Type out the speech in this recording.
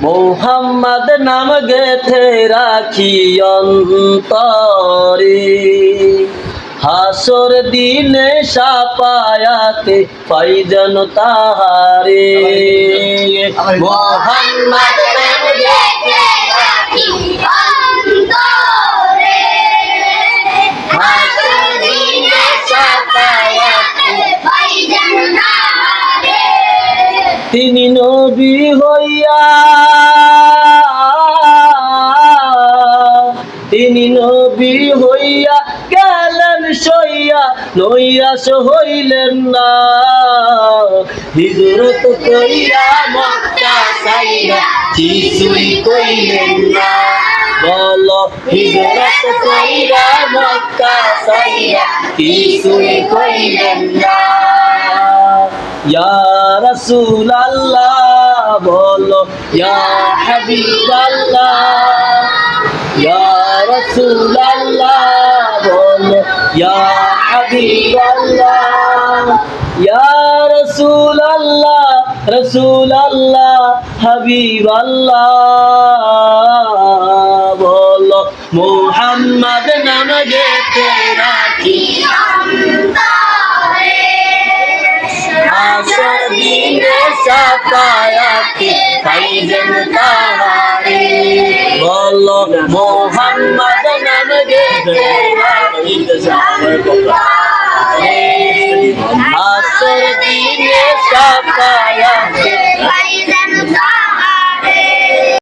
মোহাম্মদ নাম গেথে রাখি অন্তরে। হাসর দিনে সাপায়াতে পাই যেন তাহারে। মোহাম্মদ নাম গেথে রাখি হাসরিনে সাপায়াতে তিনি নবী হইয়া তিনি নবী হইয়া গেলেন সইয়া নইয়াস হইলেন না। হিজরত কইয়া মক্কা সাইয়া কিছুই কইলেন না। বল, হিজরত কইরা মক্কা সাইয়া কিছুই কইলেন না। ইয়া রাসূল আল্লাহ বলো, ইয়া হাবিব আল্লাহ ইয়া রাসূল আল্লাহ বলো ইয়া হাবিব আল্লাহ ইয়া রাসূল আল্লাহ রাসূল আল্লাহ বলো মুহাম্মদ নাম গেতে রাখি। আসর দিনে সাফায়াতে ফাইজন তাহারে বলো মোহাম্মদ নাম গেতে আসর